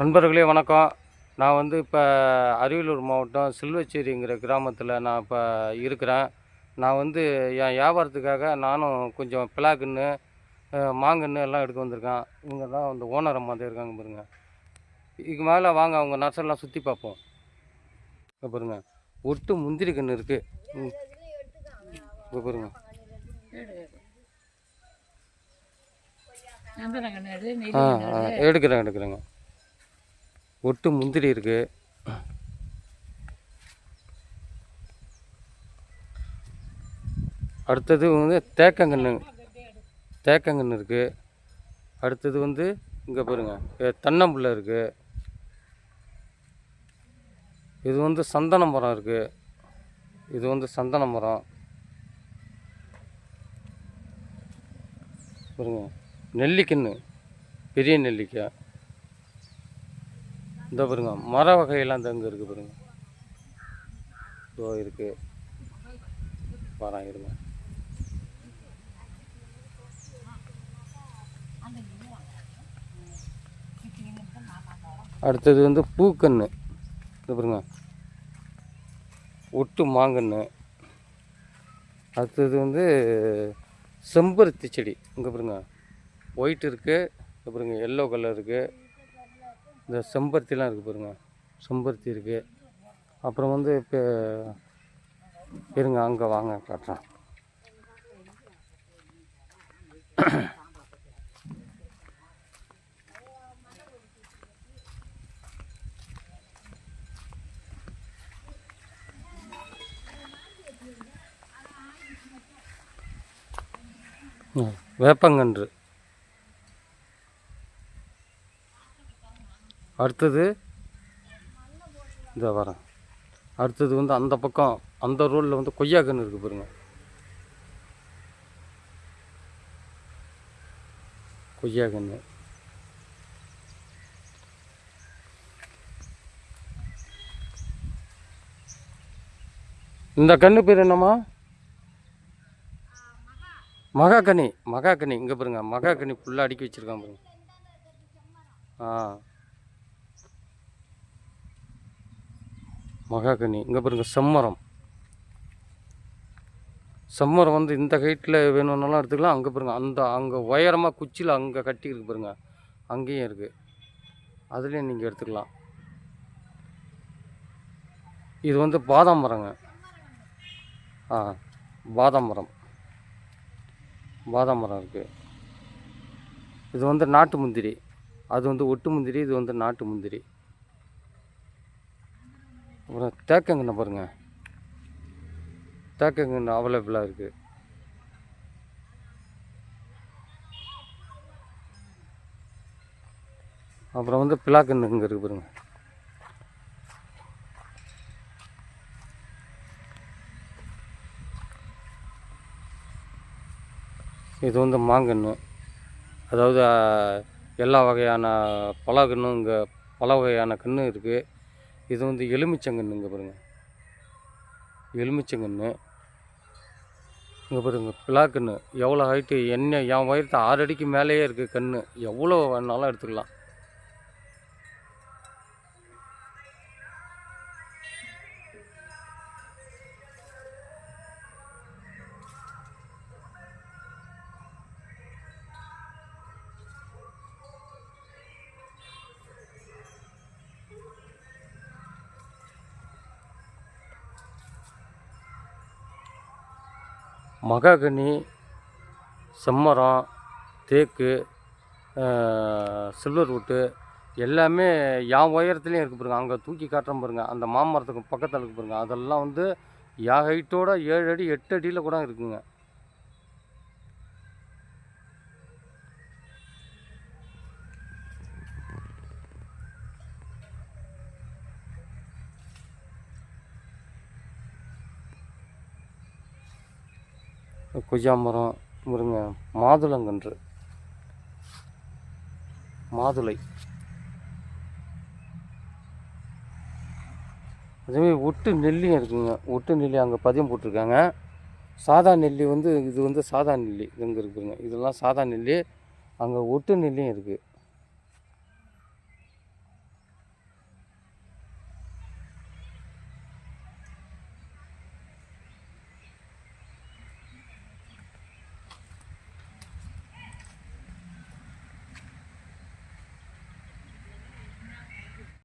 நண்பர்களே வணக்கம். நான் வந்து இப்போ அரியலூர் மாவட்டம் சில்வச்சேரிங்கிற கிராமத்தில் நான் இப்போ இருக்கிறேன். நான் வந்து என் வியாபாரத்துக்காக நானும் கொஞ்சம் பிளாக்குன்னு மாங்கன்று எல்லாம் எடுக்க வந்திருக்கேன். இவங்க தான் அந்த ஓனர் அம்மா தான் இருக்காங்க பாருங்க. இதுக்கு மேலே வாங்க அவங்க நர்சரிலாம் சுற்றி பார்ப்போம். இங்கே பாருங்க. ஒட்டு முந்திரி கன்று இருக்குது இங்கே பாருங்க. எடுக்கிறேன் எடுக்கிறேங்க. ஒட்டு முந்திரி இருக்கு. அடுத்தது வந்து தேக்கங்கன்று தேக்கங்கன்று இருக்குது அடுத்தது வந்து இங்கே பாருங்க எ, இருக்குது இது வந்து சந்தன மரம் இருக்குது இது வந்து சந்தன மரம். பாருங்க நெல்லிக்கன்று பெரிய நெல்லிக்காய். இந்த பாருங்க மர வகையெல்லாம் இந்த இங்கே இருக்குது பாருங்க. இதோ இருக்குது வரேன் இருங்க. அடுத்தது வந்து பூக்கன்று இது பாருங்க. ஒட்டு மாங்கன்று அடுத்தது வந்து செம்பருத்தி செடி. இங்கே பாருங்க. ஒயிட் இருக்குது அப்புறங்க எல்லோ கலர் இருக்குது இந்த செம்பருத்திலாம் இருக்குது பாருங்கள் செம்பருத்தி இருக்குது அப்புறம் வந்து இப்போ இருங்க அங்கே வாங்க காட்டுறேன். வேப்பங்கன்று. அடுத்தது இந்த வரேன். அடுத்தது வந்து அந்த பக்கம் அந்த ரோலில் வந்து கொய்யா கன்று இருக்குது பாருங்க. கொய்யா கன்று இந்த கன்று பேர் என்னம்மா? மகாக்கனி மகாக்கனி இங்கே பாருங்க மகாக்கனி ஃபுல்லாக அடுக்கி வச்சுருக்கான் பாருங்க. ஆ. மகாகனி. இங்கே பாருங்க செம்மரம். செம்மரம் வந்து இந்த ஹைட்டில் வேணும்னாலும் எடுத்துக்கலாம். அங்கே பாருங்க அந்த அங்கே உயரமாக குச்சியில் அங்கே கட்டி இருக்கு பாருங்க. அங்கேயும் இருக்குது அதுலேயும் நீங்கள் எடுத்துக்கலாம். இது வந்து பாதாம் மரங்க. ஆ பாதாம் மரம். பாதாம் மரம் இருக்குது இது வந்து நாட்டு முந்திரி. அது வந்து ஒட்டு முந்திரி இது வந்து நாட்டு முந்திரி. அப்புறம் தேக்கங்கண்ணை பாருங்க. தேக்கங்கண்ணை அவைலபிளாக இருக்குது அப்புறம் வந்து பிளாக்கண்ணு இங்கே இருக்குது பாருங்கள் இது வந்து மாங்கன்று அதாவது எல்லா வகையான பலாக்கன்றும் இங்கே பல வகையான கன்று இருக்குது இது வந்து எலுமிச்சங்கன்னுங்க பாருங்க. எலுமிச்சங்கன்று இங்கே பாருங்க பிளாக்கன்று எவ்வளோ ஹைட்டு என்ன என் வயிறு ஆறு அடிக்கு மேலேயே இருக்குது கன்று எவ்வளோ வேணாலும் எடுத்துக்கலாம். மகாகனி செம்மரம் தேக்கு சில்வர் வுட்டு எல்லாமே என் உயரத்துலேயும் இருக்குது பாருங்க. அங்கே தூக்கி காட்டுறேன் பாருங்க. அந்த மாமரத்துக்கு பக்கத்தில் இருக்குது பாருங்க. அதெல்லாம் வந்து என் ஹைட்டோட ஏழு அடி எட்டு அடியில் கூட இருக்குங்க. கொய்யா மரம் பாருங்க மாதுளங்கன்று. மாதுளை. அதேமாதிரி ஒட்டு நெல்லியும் இருக்குங்க. ஒட்டு நெல்லி அங்கே பதியம் போட்டிருக்காங்க. சாதா நெல்லி வந்து இது வந்து சாதா நெல்லி இங்கே இருக்குதுங்க. இதெல்லாம் சாதா நெல்லி அங்கே ஒட்டு நெல்லியும் இருக்குது